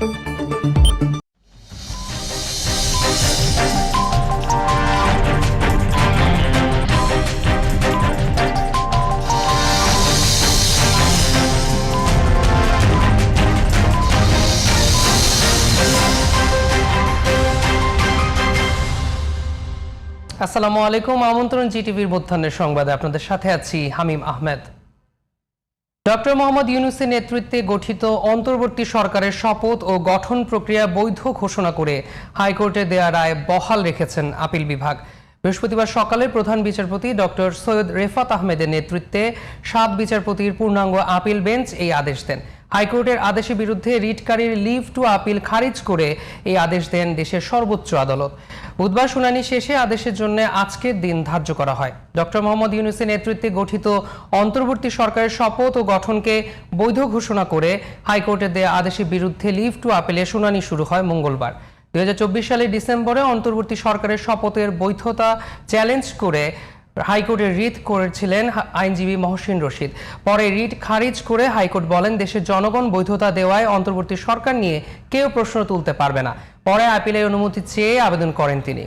আসসালামু আলাইকুম। আমন্ত্রণ জিটিভির মধ্যাহ্নের সংবাদে। আপনাদের সাথে আছি হামিম আহমেদ। ডক্টর মোহাম্মদ ইউনুসের নেতৃত্বে গঠিত অন্তর্বর্তী সরকারের শপথ ও গঠন প্রক্রিয়া বৈধ ঘোষণা করে হাইকোর্টে দেয়া রায় বহাল রেখেছেন আপিল বিভাগ। বৃহস্পতিবার সকালে প্রধান বিচারপতি ডক্টর সৈয়দ রেফাত আহমেদের নেতৃত্বে সাত বিচারপতির পূর্ণাঙ্গ আপিল বেঞ্চ এই আদেশ দেন। হাইকোর্টের আদেশের বিরুদ্ধে রিটকারীর লিভ টু আপিল খারিজ করে এই আদেশ দেন দেশের সর্বোচ্চ আদালত। বুধবার শুনানি শেষে আদেশের জন্য আজকের দিন ধার্য করা হয়। ডক্টর মোহাম্মদ ইউনুসের নেতৃত্বে গঠিত অন্তর্বর্তী সরকারের শপথ ও গঠনকে বৈধ ঘোষণা করে হাইকোর্টের দেয়া আদেশের বিরুদ্ধে লিভ টু আপিলে শুনানি শুরু হয় মঙ্গলবার। দুই হাজার চব্বিশ সালের ডিসেম্বরে অন্তর্বর্তী সরকারের শপথের বৈধতা চ্যালেঞ্জ করে হাইকোর্টে রিট করেছিলেন আইনজীবী মহসিন রশিদ। পরে রিট খারিজ করে হাইকোর্ট বলেন, দেশের জনগণ বৈধতা দেওয়ায় অন্তর্বর্তী সরকার নিয়ে কেউ প্রশ্ন তুলতে পারবে না। পরে আপিলের অনুমতি চেয়ে আবেদন করেন তিনি।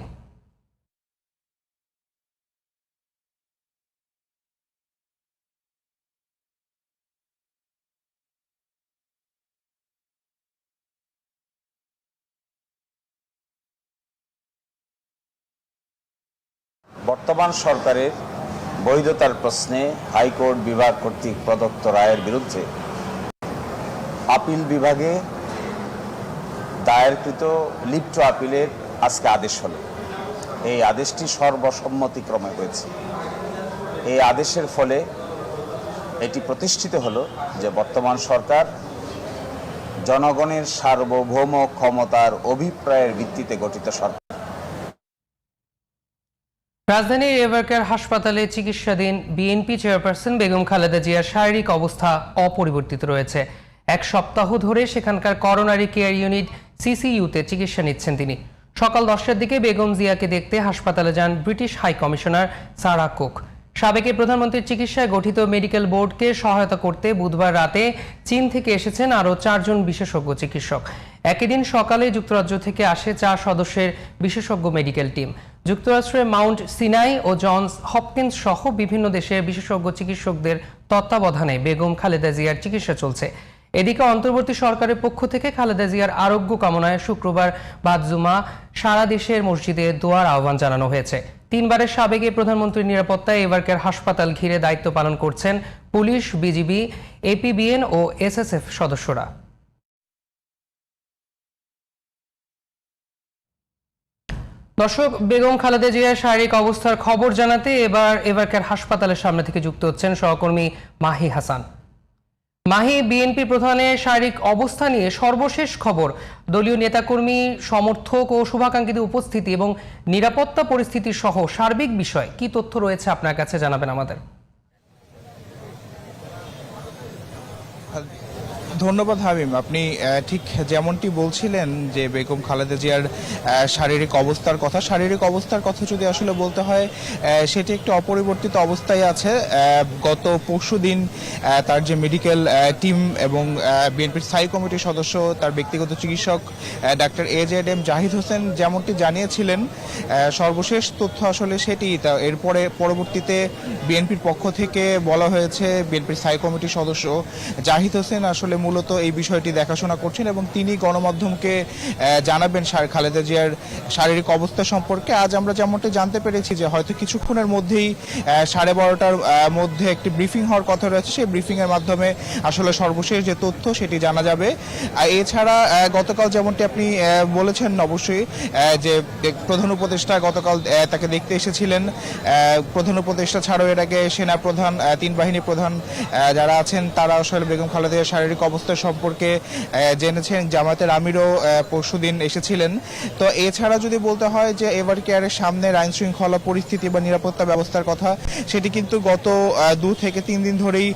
বর্তমান সরকারের বৈধতার প্রশ্নে হাইকোর্ট বিভাগ কর্তৃক প্রদত্ত রায়ের বিরুদ্ধে আপিল বিভাগে দায়েরকৃত লিপ্ট আপিলের আজকে আদেশ হলো। এই আদেশটি সর্বসম্মতিক্রমে হয়েছে। এই আদেশের ফলে এটি প্রতিষ্ঠিত হলো যে বর্তমান সরকার জনগণের সার্বভৌম ক্ষমতার অভিপ্রায়ের ভিত্তিতে গঠিত সরকার। রাজধানীর এভারকেয়ার হাসপাতালে চিকিৎসাধীন বিএনপি চেয়ারপারসন বেগম খালেদা জিয়ার শারীরিক অবস্থা অপরিবর্তিত রয়েছে। এক সপ্তাহ ধরে সেখানকার করোনারি কেয়ার ইউনিট সিসিইউতে চিকিৎসা নিচ্ছেন তিনি। সকাল দশটার দিকে বেগম জিয়াকে দেখতে হাসপাতালে যান British high commissioner Sarah Cook. সাবেক প্রধানমন্ত্রীর চিকিৎসায় গঠিত মেডিকেল বোর্ডকে সহায়তা করতে বুধবার রাতে চীন থেকে এসেছেন আরও চারজন বিশেষজ্ঞ চিকিৎসক। একই দিন সকালে যুক্তরাজ্য থেকে আসে চার সদস্যের বিশেষজ্ঞ মেডিকেল টিম। যুক্তরাষ্ট্রের মাউন্ট সিনাই ও জনস হপকিন্স সহ বিভিন্ন দেশের বিশেষজ্ঞ চিকিৎসকদের তত্ত্বাবধানে বেগম খালেদা জিয়ার চিকিৎসা চলছে। এদিকে অন্তর্বর্তী সরকারের পক্ষ থেকে খালেদা জিয়ার আরোগ্য কামনায় শুক্রবার বাদজুমা সারা দেশের মসজিদে দোয়ার আহ্বান জানানো হয়েছে। তিনবারের সাবেক প্রধানমন্ত্রীর নিরাপত্তায় এবারকার হাসপাতাল ঘিরে দায়িত্ব পালন করছেন পুলিশ, বিজিবি, এপিবিএন ও এসএসএফ সদস্যরা। দর্শক, বেগম খালেদা জিয়ার শারীরিক অবস্থার খবর জানাতে এবার এবারকার হাসপাতালের সামনে থেকে যুক্ত হচ্ছেন সহকর্মী মাহি হাসান। মাহি, বিএনপি প্রধানের শারীরিক অবস্থা নিয়ে সর্বশেষ খবর। দলীয় নেতাকর্মী, সমর্থক ও শুভাকাঙ্ক্ষীদের উপস্থিতি এবং নিরাপত্তা পরিস্থিতি সহ সার্বিক বিষয় কি তথ্য রয়েছে আপনার কাছে জানাবেন আমাদের। ধন্যবাদ হামিম আপনি ঠিক যেমনটি বলছিলেন যে বেগম খালেদা জিয়ার শারীরিক অবস্থার কথা, শারীরিক অবস্থার কথা যদি আসলে বলতে হয় সেটি একটু অপরিবর্তিত অবস্থায় আছে। গত পরশু দিন তার যে মেডিকেল টিম এবং বিএনপির স্থায়ী কমিটির সদস্য, তার ব্যক্তিগত চিকিৎসক doctor A Z M Zahid Hossain যেমনটি জানিয়েছিলেন সর্বশেষ তথ্য আসলে সেটি, তা এরপরে পরবর্তীতে বিএনপির পক্ষ থেকে বলা হয়েছে বিএনপির স্থায়ী কমিটির সদস্য জাহিদ হোসেন আসলে মূলত এই বিষয়টি দেখাশোনা করছেন এবং তিনি গণমাধ্যমকে জানাবেন খালেদা জিয়ার শারীরিক অবস্থা সম্পর্কে। আজ আমরা যেমনটি জানতে পেরেছি যে হয়তো কিছুক্ষণের মধ্যেই সাড়ে বারোটার মধ্যে একটি ব্রিফিং হওয়ার কথা রয়েছে। সেই ব্রিফিংয়ের মাধ্যমে আসলে সর্বশেষ যে তথ্য সেটি জানা যাবে। এছাড়া গতকাল যেমনটি আপনি বলেছেন অবশ্যই যে প্রধান উপদেষ্টা গতকাল তাকে দেখতে এসেছিলেন। প্রধান উপদেষ্টা ছাড়াও এর আগে সেনা প্রধান তিন বাহিনী প্রধান যারা আছেন, তারা আসলে বেগম খালেদা শারীরিক অবস্থা সম্পর্কে জেনেছেন জামায়াতের আমিরও পরশুদিন এসেছিলেন। তো এছাড়া যদি বলতে হয় যে এভার কেয়ারের সামনের আইন শৃঙ্খলা পরিস্থিতি বা নিরাপত্তা ব্যবস্থার কথা, সেটি কিন্তু গত দু থেকে তিন দিন ধরেই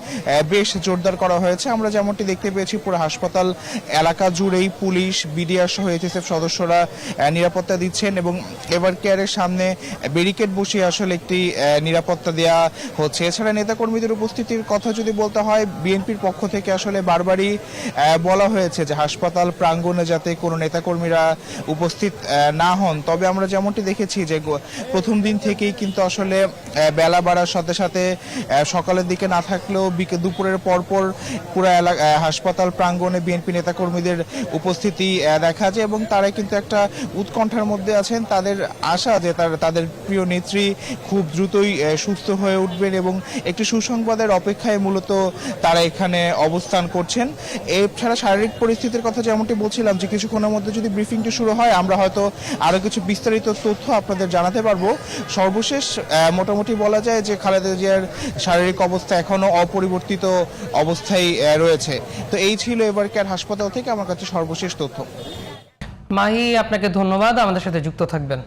বেশ জোরদার করা হয়েছে। আমরা যেমনটি দেখতে পেয়েছি, পুরো হাসপাতাল এলাকা জুড়েই পুলিশ, বিডিআর সহ এইচএসএফ সদস্যরা নিরাপত্তা দিচ্ছেন এবং এভার কেয়ারের সামনে ব্যারিকেড বসিয়ে আসলে একটি নিরাপত্তা দেওয়া হচ্ছে। এছাড়া নেতাকর্মীদের উপস্থিতির কথা যদি বলতে হয়, বিএনপির পক্ষ থেকে আসলে বারবারই যেমনটি বলা হয়েছে যে হাসপাতাল প্রাঙ্গণে যাতে কোনো নেতাকর্মীরা উপস্থিত না হন। তবে আমরা যেমনটি দেখেছি যে প্রথম দিন থেকেই কিন্তু আসলে বেলা বাড়ার সাথে সাথে সকালের দিকে না থাকলেও দুপুরের পরপর পুরো এলাকা হাসপাতাল প্রাঙ্গণে বিএনপি নেতাকর্মীদের উপস্থিতি দেখা যায় এবং তারা কিন্তু একটা উৎকণ্ঠার মধ্যে আছেন। তাদের আশা যে তার তাদের প্রিয় নেত্রী খুব দ্রুতই সুস্থ হয়ে উঠবেন এবং একটি সুসংবাদের অপেক্ষায় মূলত তারা এখানে অবস্থান করছেন। এছাড়া শারীরিক পরিস্থিতির কথা যেমনটি বলছিলাম যে কিছুক্ষণের মধ্যে যদি ব্রিফিংটি শুরু হয়, আমরা হয়তো আরও কিছু বিস্তারিত তথ্য আপনাদের জানাতে পারব। সর্বশেষ মোটামুটি বলা যায় যে খালেদা জিয়ার শারীরিক অবস্থা এখনও অপরিবর্তিত অবস্থায় রয়েছে। তো এই ছিল এবার এবারকার হাসপাতাল থেকে আমার কাছে সর্বশেষ তথ্য। মাহি, আপনাকে ধন্যবাদ। আমাদের সাথে যুক্ত থাকবেন।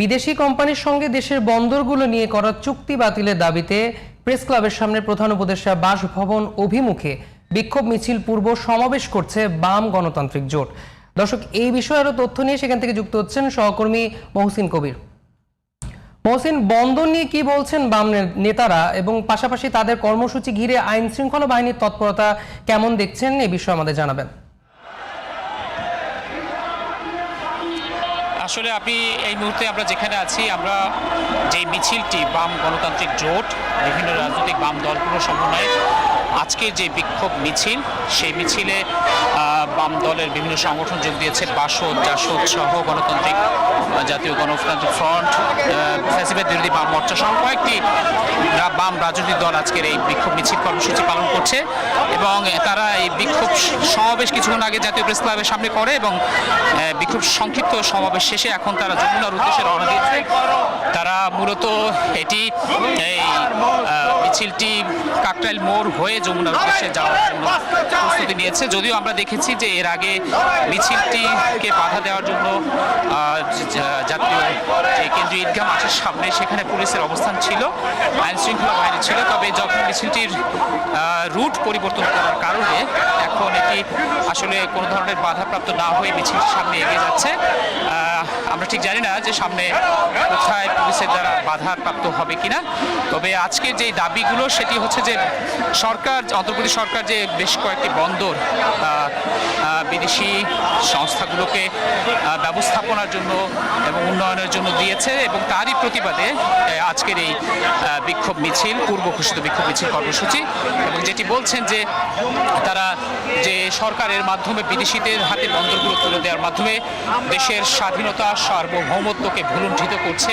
বিদেশি কোম্পানির সঙ্গে দেশের বন্দরগুলো নিয়ে করা চুক্তি বাতিলের দাবিতে প্রেস ক্লাবের সামনে প্রধান উপদেষ্টা বাসভবন অভিমুখে বিক্ষোভ মিছিল পূর্ব সমাবেশ করছে বাম গণতান্ত্রিক জোট। দর্শক, এই বিষয়ে আরও তথ্য নিয়ে সেখান থেকে যুক্ত হচ্ছেন সহকর্মী মহসিন কবির। মহসিন, বন্দর নিয়ে কি বলছেন বাম নেতারা এবং পাশাপাশি তাদের কর্মসূচি ঘিরে আইন শৃঙ্খলা বাহিনীর তৎপরতা কেমন দেখছেন, এ বিষয়ে আমাদের জানাবেন। আসলে আপনি এই মুহূর্তে আমরা যেখানে আছি, আমরা যে মিছিলটি বাম গণতান্ত্রিক জোট, বিভিন্ন রাজনৈতিক বাম দলগুলোর সমন্বয়ে আজকের যে বিক্ষোভ মিছিল, সেই মিছিলে বাম দলের বিভিন্ন সংগঠন যোগ দিয়েছে, বাসদ, জাসদ সহ গণতান্ত্রিক জাতীয় গণতান্ত্রিক ফ্রন্ট ফ্যাসিবাদ বিরোধী বাম মোর্চা সহ কয়েকটি বাম রাজনৈতিক দল আজকের এই বিক্ষোভ মিছিল কর্মসূচি পালন করছে এবং তারা এই বিক্ষোভ সমাবেশ কিছুক্ষণ আগে জাতীয় প্রেস ক্লাবের সামনে করে এবং বিক্ষোভ সংক্ষিপ্ত সমাবেশ শেষে এখন তারা যমুনার উদ্দেশ্যে রওনা দিয়েছে। তারা মূলত এটি, এই মিছিলটি কাকরাইল মোড় হয়ে যমুনার উদ্দেশ্যে যাওয়ার জন্য প্রস্তুতি নিয়েছে। যদিও আমরা দেখেছি যে এর আগে মিছিলটিকে বাধা দেওয়ার জন্য জাতীয় যে কেন্দ্রীয় ঈদগাহ মাঠের সামনে সেখানে পুলিশের অবস্থান ছিল আইন শৃঙ্খলা বাহিনী ছিল। তবে যখন মিছিলটির রুট পরিবর্তন করার কারণে এখন এটি আসলে কোনো ধরনের বাধাপ্রাপ্ত না হয়ে মিছিলটির সামনে এগিয়ে যাচ্ছে। আমরা ঠিক জানি না যে সামনে কোথায় পুলিশের দ্বারা বাধাপ্রাপ্ত হবে কিনা। তবে আজকের যে দাবিগুলো সেটি হচ্ছে যে সরকার, অন্তর্বর্তী সরকার যে বেশ কয়েকটি বন্দর বিদেশি সংস্থাগুলোকে ব্যবস্থাপনার জন্য এবং উন্নয়নের জন্য দিয়েছে এবং তারই প্রতিবাদে আজকের এই বিক্ষোভ মিছিল, পূর্ব ঘোষিত বিক্ষোভ মিছিল কর্মসূচি এবং যেটি বলছেন যে তারা যে সরকারের মাধ্যমে বিদেশিদের হাতে বন্দরগুলো তুলে দেওয়ার মাধ্যমে দেশের স্বাধীনতা, সার্বভৌমত্বকে ভুলুণ্ঠিত করছে,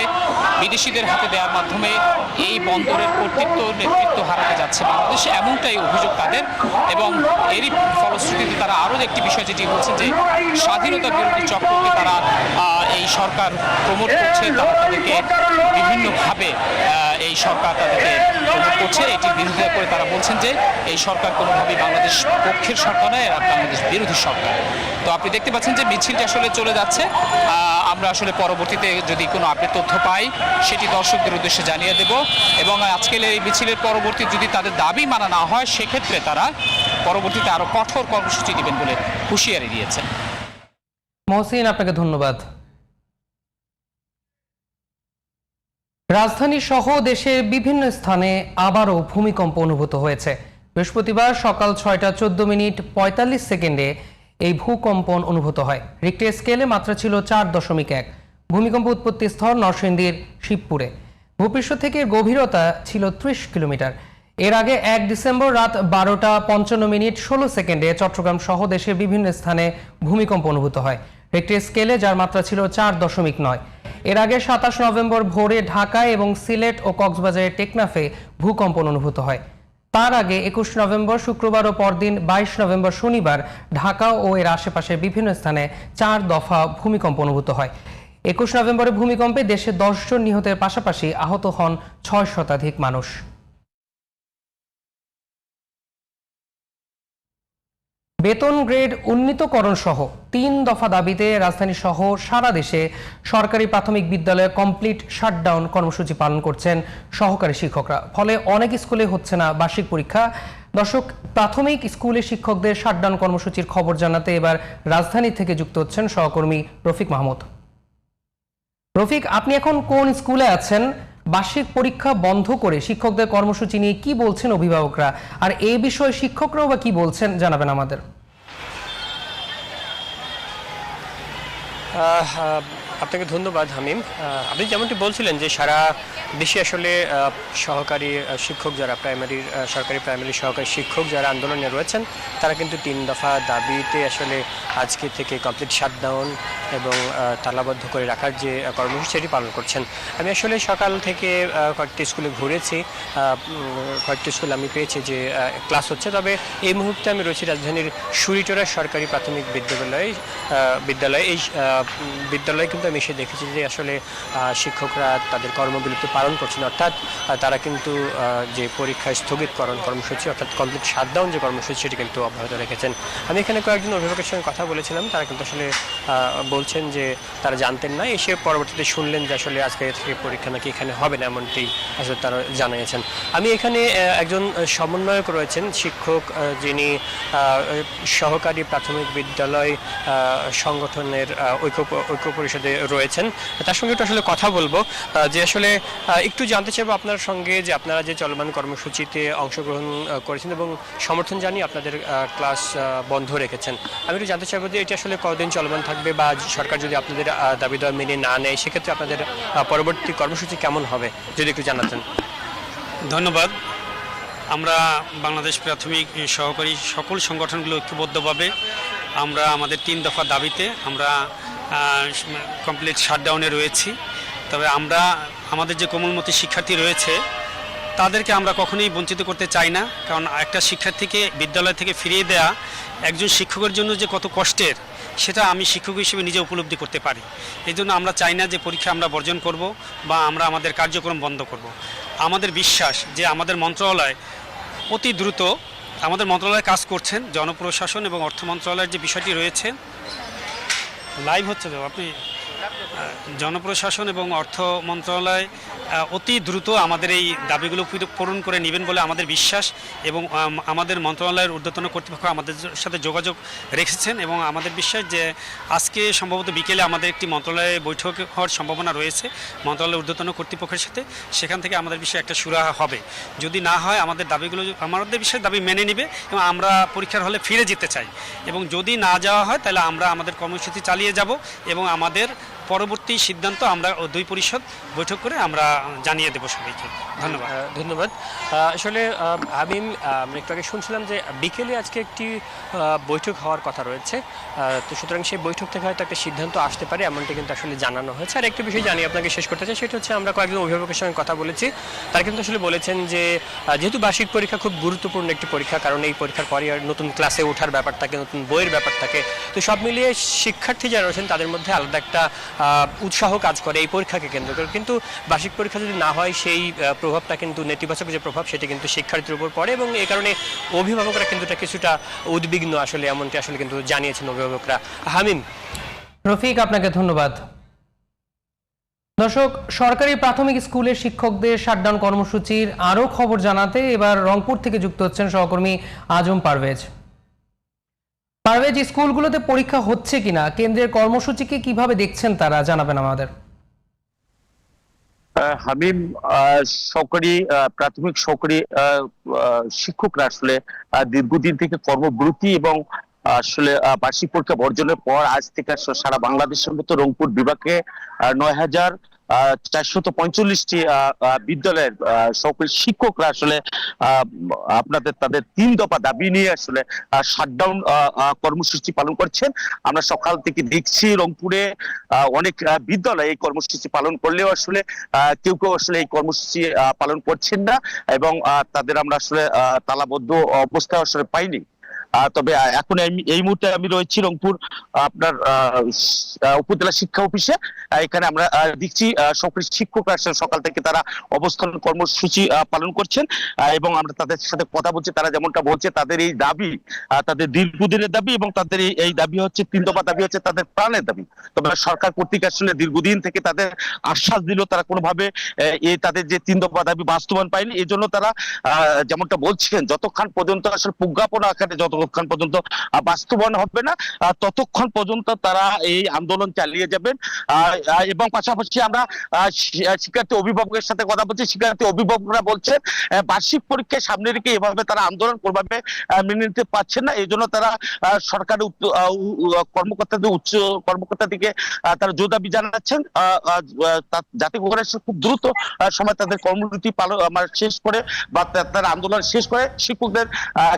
বিদেশিদের হাতে দেওয়ার মাধ্যমে এই বন্দরের কর্তৃত্ব নেতৃত্ব হারাতে যাচ্ছে বাংলাদেশ, এমনটাই অভিযোগ তাদের। এবং এরই ফলশ্রুতিতে তারা আরও একটি বিষয় যেটি বলছেন যে স্বাধীনতা বিরোধী চক্রকে তারা এই সরকার প্রমোট করছে, তারা তাদেরকে বিভিন্নভাবে এই সরকার তাদেরকে প্রমোট করছে। এটির বিরোধিতা করে তারা বলছেন যে এই সরকার কোনোভাবেই বাংলাদেশ পক্ষের সরকার নয়, এরা বাংলাদেশ বিরোধী সরকার। তো আপনি দেখতে পাচ্ছেন যে মিছিলটি আসলে চলে যাচ্ছে। আমরা আসলে পরবর্তীতে যদি কোনো আপডেট তথ্য পাই, সেটি দর্শকদের উদ্দেশ্যে জানিয়ে দেব। এবং আজকের এই মিছিলের পরবর্তী যদি তাদের দাবি মানা না হয়, সেক্ষেত্রে তারা পরবর্তীতে আরও কঠোর কর্মসূচি দিবেন বলে হুঁশিয়ারি দিয়েছেন। মহসিন, আপনাকে ধন্যবাদ। রাজধানী সহ দেশের বিভিন্ন স্থানে আবারও ভূমিকম্প অনুভূত হয়েছে। বৃহস্পতিবার সকাল ছয়টা চোদ্দ মিনিট পঁয়তাল্লিশ সেকেন্ডে এই ভূকম্পন অনুভূত হয়। রিক্টার স্কেলে মাত্রা ছিল চার দশমিক এক। ভূমিকম্প উৎপত্তি স্থল নরসিংদীর শিবপুরে। ভূপৃষ্ঠ থেকে গভীরতা ছিল ত্রিশ কিলোমিটার। এর আগে এক ডিসেম্বর রাত বারোটা পঞ্চান্ন মিনিট ষোলো সেকেন্ডে চট্টগ্রাম সহ দেশের বিভিন্ন স্থানে ভূমিকম্প অনুভূত হয়। রিক্টার স্কেলে যার মাত্রা ছিল চার দশমিক নয়। এর আগে সাতাশ নভেম্বর ভোরে ঢাকায় এবং সিলেট ও কক্সবাজারের টেকনাফে ভূকম্পন অনুভূত হয়। তার আগে একুশ নভেম্বর শুক্রবার ও পরদিন বাইশ নভেম্বর শনিবার ঢাকা ও এর আশেপাশের বিভিন্ন স্থানে চার দফা ভূমিকম্প অনুভূত হয়। একুশ নভেম্বরের ভূমিকম্পে দেশে দশজন নিহতের পাশাপাশি আহত হন ছয় শতাধিক মানুষ। বেতন গ্রেড উন্নীতকরণ সহ তিন দফা দাবিতে রাজধানী সহ সারা দেশে সরকারি প্রাথমিক বিদ্যালয়ে কমপ্লিট শাটডাউন কর্মসূচি পালন করছেন সহকারী শিক্ষকরা। ফলে অনেক স্কুলে হচ্ছে না বার্ষিক পরীক্ষা। দর্শক, প্রাথমিক স্কুলে শিক্ষকদের শাটডাউন কর্মসূচির খবর জানাতে এবার রাজধানী থেকে যুক্ত হচ্ছেন সহকর্মী রফিক মাহমুদ। রফিক, আপনি এখন কোন স্কুলে আছেন? বার্ষিক পরীক্ষা বন্ধ করে শিক্ষকদের কর্মসূচি নিয়ে কি বলছেন অভিভাবকরা? আর এই বিষয়ে শিক্ষকরাও বা কি বলছেন জানাবেন আমাদের। আপনাকে ধন্যবাদ, হামিম। আপনি যেমনটি বলছিলেন যে সারা দেশে আসলে সহকারী শিক্ষক যারা প্রাইমারির সরকারি প্রাইমারি সহকারী শিক্ষক যারা আন্দোলনে রয়েছেন, তারা কিন্তু তিন দফা দাবিতে আসলে আজকে থেকে কমপ্লিট শাটডাউন এবং তালাবদ্ধ করে রাখার যে কর্মসূচি সেটি পালন করছেন। আমি আসলে সকাল থেকে কয়েকটি স্কুলে ঘুরেছি। কয়েকটি স্কুল আমি পেয়েছি যে ক্লাস হচ্ছে। তবে এই মুহূর্তে আমি রয়েছি রাজধানীর সুরিটোরা সরকারি প্রাথমিক বিদ্যালয় বিদ্যালয়। এই বিদ্যালয় কিন্তু আমি এসে দেখেছি যে আসলে শিক্ষকরা তাদের কর্মবিরতি পালন করছেন। অর্থাৎ তারা কিন্তু যে পরীক্ষা স্থগিতকরণ কর্মসূচি, অর্থাৎ কমপ্লিট শাটডাউন যে কর্মসূচি, সেটি কিন্তু অব্যাহত রেখেছেন। আমি এখানে কয়েকজন অভিভাবকের সঙ্গে কথা বলেছিলাম। তারা কিন্তু আসলে বলছেন যে তারা জানতেন না। এসে পরবর্তীতে শুনলেন যে আসলে আজকে থেকে পরীক্ষা নাকি এখানে হবে না, এমনটি আসলে তারা জানিয়েছেন। আমি এখানে একজন সমন্বয়ক রয়েছেন, শিক্ষক যিনি সহকারী প্রাথমিক বিদ্যালয় সংগঠনের ঐক্য ঐক্য পরিষদে রয়েছেন। তার সঙ্গে একটু আসলে কথা বলব যে আসলে একটু জানতে চাইব আপনার সঙ্গে যে আপনারা যে চলমান কর্মসূচিতে অংশগ্রহণ করেছেন এবং সমর্থন জানিয়ে আপনাদের ক্লাস বন্ধ রেখেছেন। আমি একটু জানতে চাইব যে এটি আসলে কতদিন চলমান থাকবে বা সরকার যদি আপনাদের দাবি দেওয়া মেনে না নেয়, সেক্ষেত্রে আপনাদের পরবর্তী কর্মসূচি কেমন হবে, যদি একটু জানাতেন। ধন্যবাদ। আমরা বাংলাদেশ প্রাথমিক সহকারী সকল সংগঠনগুলো ঐক্যবদ্ধভাবে আমরা আমাদের তিন দফা দাবিতে আমরা কমপ্লিট শাটডাউনে রয়েছি। তবে আমরা, আমাদের যে কোমলমতি শিক্ষার্থী রয়েছে, তাদেরকে আমরা কখনোই বঞ্চিত করতে চাই না। কারণ একটা শিক্ষার্থীকে বিদ্যালয় থেকে ফিরিয়ে দেয়া একজন শিক্ষকের জন্য যে কত কষ্টের, সেটা আমি শিক্ষক হিসেবে নিজে উপলব্ধি করতে পারি। এই জন্য আমরা চাই না যে পরীক্ষা আমরা বর্জন করব বা আমরা আমাদের কার্যক্রম বন্ধ করব। আমাদের বিশ্বাস যে আমাদের মন্ত্রণালয় অতি দ্রুত আমাদের মন্ত্রণালয় কাজ করছেন, জনপ্রশাসন এবং অর্থ মন্ত্রণালয়ের যে বিষয়টি রয়েছে লাইভ হচ্ছে তো আপনি জনপ্রশাসন এবং অর্থ মন্ত্রণালয় অতি দ্রুত আমাদের এই দাবিগুলো পূরণ করে নেবেন বলে আমাদের বিশ্বাস এবং আমাদের মন্ত্রণালয়ের ঊর্ধ্বতন কর্তৃপক্ষ আমাদের সাথে যোগাযোগ রেখেছেন এবং আমাদের বিশ্বাস যে আজকে সম্ভবত বিকেলে আমাদের একটি মন্ত্রণালয়ে বৈঠক হওয়ার সম্ভাবনা রয়েছে মন্ত্রণালয়ের ঊর্ধ্বতন কর্তৃপক্ষের সাথে। সেখান থেকে আমাদের বিষয়ে একটা সুরাহা হবে। যদি না হয় আমাদের দাবিগুলো আমাদের বিষয়ে দাবি মেনে নেবে এবং আমরা পরীক্ষার হলে ফিরে যেতে চাই। এবং যদি না যাওয়া হয় তাহলে আমরা আমাদের কর্মসূচি চালিয়ে যাব এবং আমাদের পরবর্তী সিদ্ধান্ত আমরা দুই পরিষদ বৈঠক করে আমরা জানিয়ে দেবো সবাইকে। ধন্যবাদ। ধন্যবাদ। আসলে আমরা একটু আগে শুনছিলাম যে বিকেলে আজকে একটি বৈঠক হওয়ার কথা রয়েছে। তো সুতরাং সেই বৈঠক থেকে হয়তো একটা সিদ্ধান্ত আসতে পারে, এমনটি কিন্তু আসলে জানানো হয়েছে। আর একটি বিষয় জানি আপনাকে শেষ করতে চাই, সেটা হচ্ছে আমরা কয়েকজন অভিভাবকের সঙ্গে কথা বলেছি। তারা কিন্তু আসলে বলেছেন যে যেহেতু বার্ষিক পরীক্ষা খুব গুরুত্বপূর্ণ একটি পরীক্ষা, কারণ এই পরীক্ষার পরে নতুন ক্লাসে ওঠার ব্যাপার থাকে নতুন বইয়ের ব্যাপার থাকে তো সব মিলিয়ে শিক্ষার্থী যারা রয়েছেন, তাদের মধ্যে আলাদা একটা উৎসাহ কাজ করে এই পরীক্ষাকে কেন্দ্র করে। কিন্তু বার্ষিক পরীক্ষা যদি না হয়, সেই প্রভাবটা কিন্তু, নেতিবাচক যে প্রভাব, সেটি কিন্তু শিক্ষার্থীর উপর পড়ে এবং এই কারণে অভিভাবকরা কিন্তু কিছুটা উদ্বিগ্ন আসলে, এমনটি আসলে কিন্তু জানিয়েছেন অভিভাবকরা। হামিম। রফিক, আপনাকে ধন্যবাদ। দর্শক, সরকারি প্রাথমিক স্কুলের শিক্ষকদের শাটডাউন কর্মসূচির আরও খবর জানাতে এবার রংপুর থেকে যুক্ত হচ্ছেন সহকর্মী আজম পারভেজ। পারভেজ স্কুলগুলোতে পরীক্ষা হচ্ছে কিনা কেন্দ্রের কর্মসূচিকে কীভাবে দেখছেন তারা জানাবেন আমাদের। আহ, সরকারি প্রাথমিক সরকারি শিক্ষকরা আসলে দীর্ঘদিন থেকে কর্মবিরতি এবং আসলে বার্ষিক পরীক্ষা বর্জনের পর আজ থেকে সারা বাংলাদেশের মতো রংপুর বিভাগে নয় হাজার চারশত পঁয়তাল্লিশটি বিদ্যালয়ের সকল শিক্ষকরা আসলে আপনাদের তাদের তিন দফা দাবি নিয়ে আসলে শাটডাউন কর্মসূচি পালন করছেন। আমরা সকাল থেকে দেখছি রংপুরে অনেক বিদ্যালয় এই কর্মসূচি পালন করলেও আসলে কেউ কেউ আসলে এই কর্মসূচি পালন করছেন না এবং তাদের আমরা আসলে তালাবদ্ধ অবস্থায় আসলে পাইনি। তবে এখন এই- মুহূর্তে আমি রয়েছি রংপুর আপনার উপজেলা শিক্ষা অফিসে। এখানে আমরা দেখছি সকল আসলে সকাল থেকে তারা অবস্থান কর্মসূচি পালন করছেন। এবং আমরা তাদের সাথে কথা বলছি, তারা যেমনটা বলছে, তাদের এই দাবি তাদের দীর্ঘদিনের দাবি এবং তাদের এই- দাবি হচ্ছে, তিন দফা দাবি হচ্ছে তাদের প্রাণের দাবি। তবে সরকার কর্তৃক আসলে দীর্ঘদিন থেকে তাদের আশ্বাস দিল, তারা কোনোভাবে এই তাদের যে তিন দফা দাবি বাস্তবায়ন পায়নি এই জন্য তারা যেমনটা বলছেন, যতক্ষণ পর্যন্ত আসলে প্রজ্ঞাপন আকারে যত যতক্ষণ পর্যন্ত বাস্তবায়ন হবে না। ততক্ষণ পর্যন্ত তারা এই আন্দোলন চালিয়ে যাবেন। এবং পাশাপাশি আমরা শিক্ষার্থী অভিভাবকের সাথে কথা বলছি। শিক্ষার্থী অভিভাবকরা বলছেন বার্ষিক পরীক্ষায় সামনে রেখে এভাবে তারা আন্দোলন করভাবে মেনে নিতে পারছেন না। এই জন্য তারা সরকারের কর্মকর্তাদের উচ্চ কর্মকর্তা থেকে তারা জোর দাবি জানাচ্ছেন যাতে করে খুব দ্রুত সময় তাদের কর্মসূচি পালন শেষ করে বা তারা আন্দোলন শেষ করে শিক্ষকদের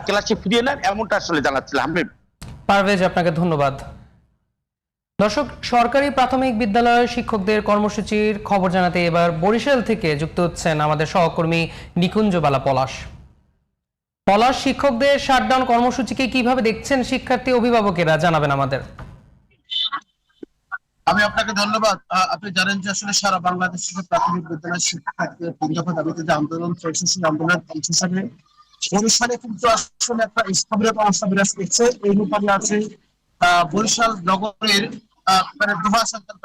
ক্লাসে ফিরিয়ে নেন। এমনটা আসলে জানাচ্ছিলাম পারভেজ আপনাকে ধন্যবাদ। দর্শক সরকারি প্রাথমিক বিদ্যালয়ের শিক্ষকদের কর্মসূচির খবর জানাতে এবার বরিশাল থেকে যুক্ত হচ্ছেন আমাদের সহকর্মী নিকুঞ্জবালা পলাশ। পলাশ শিক্ষকদের শাটডাউন কর্মসূচিকে কীভাবে দেখছেন শিক্ষার্থী অভিভাবকেরা জানাবেন আমাদের। আমি আপনাকে ধন্যবাদ। আপনি জানেন যে আসলে সারা বাংলাদেশের প্রাথমিক বিদ্যালয় শিক্ষার্থীদের তিন দফা দাবিতে যে আন্দোলন চলছে সেই আন্দোলনের অংশ হিসাবে বরিশালে কিন্তু আসলে একটা স্থবিরতা অবস্থা বিরাজ করছে এই ব্যাপারে আছে বরিশাল নগরের মানে সরকার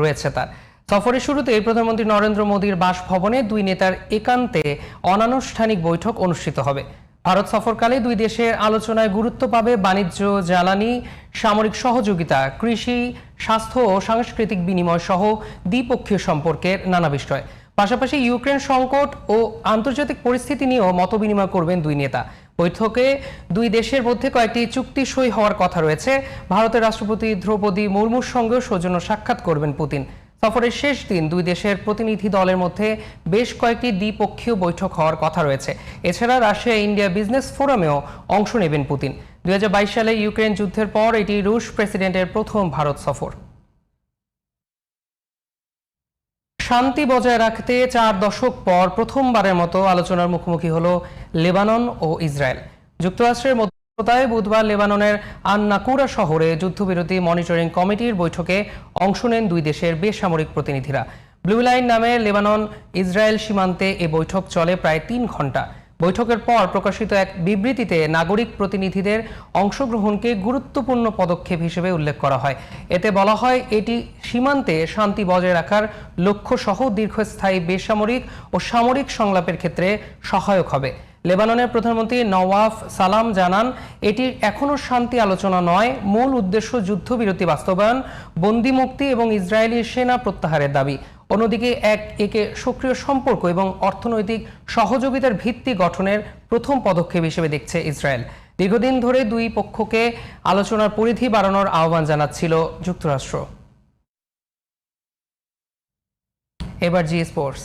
রয়েছে তার। সফরের শুরুতে প্রধানমন্ত্রী নরেন্দ্র মোদীর বাসভবনে দুই নেতার একান্তে অনানুষ্ঠানিক বৈঠক অনুষ্ঠিত হবে। ভারত সফরকালে দুই দেশের আলোচনায় গুরুত্ব পাবে বাণিজ্য, জ্বালানি, সামরিক সহযোগিতা, কৃষি, স্বাস্থ্য ও সাংস্কৃতিক বিনিময় সহ দ্বিপক্ষীয় সম্পর্কের নানা বিষয়। পাশাপাশি ইউক্রেন সংকট ও আন্তর্জাতিক পরিস্থিতি নিয়েও মতবিনিময় করবেন দুই নেতা। বৈঠকে দুই দেশের মধ্যে কয়েকটি চুক্তি সই হওয়ার কথা রয়েছে। ভারতের রাষ্ট্রপতি দ্রৌপদী মুর্মুর সঙ্গেও সৌজন্য সাক্ষাৎ করবেন পুতিন। সফরের শেষ দিন দুই দেশের প্রতিনিধি দলের মধ্যে বেশ কয়েকটি দ্বিপক্ষীয় বৈঠক হওয়ার কথা রয়েছে। এছাড়া রাশিয়া ইন্ডিয়া বিজনেস ফোরামেও অংশ নেবেন পুতিন। দুই হাজার বাইশ সালে ইউক্রেন যুদ্ধের পর এটি রুশ প্রেসিডেন্টের প্রথম ভারত সফর। শান্তি বজায় রাখতে চার দশক পর প্রথমবারের মতো আলোচনার মুখোমুখি হল লেবানন ও ইসরায়েল। যুক্তরাষ্ট্রের মধ্যস্থতায় বুধবার লেবাননের আন্নাকুরা শহরে যুদ্ধবিরতি মনিটরিং কমিটির বৈঠকে অংশ নেন দুই দেশের বেসামরিক প্রতিনিধিরা। ব্লু লাইন নামে লেবানন ইসরায়েল সীমান্তে এ বৈঠক চলে প্রায় তিন ঘণ্টা বৈঠকের পর প্রকাশিত এক বিবৃতিতে নাগরিক প্রতিনিধিদের অংশগ্রহণকে গুরুত্বপূর্ণ পদক্ষেপ হিসেবে উল্লেখ করা হয়। এতে বলা হয়, এটি সীমান্তে শান্তি বজায় রাখার লক্ষ্য সহ দীর্ঘস্থায়ী বেসামরিক ও সামরিক সংলাপের ক্ষেত্রে সহায়ক হবে। লেবাননের প্রধানমন্ত্রী নওয়াফ সালাম জানান, এটি এখনও শান্তি আলোচনা নয়, মূল উদ্দেশ্য যুদ্ধবিরতি বাস্তবায়ন, বন্দি মুক্তি এবং ইসরায়েলি সেনা প্রত্যাহারের দাবি। অন্যদিকে এক একে সক্রিয় সম্পর্ক এবং অর্থনৈতিক সহযোগিতার ভিত্তি গঠনের প্রথম পদক্ষেপ হিসেবে দেখছে ইসরায়েল। দীর্ঘদিন ধরে দুই পক্ষকে আলোচনার পরিধি বাড়ানোর আহ্বান জানাচ্ছিল যুক্তরাষ্ট্র। এবার জি স্পোর্টস।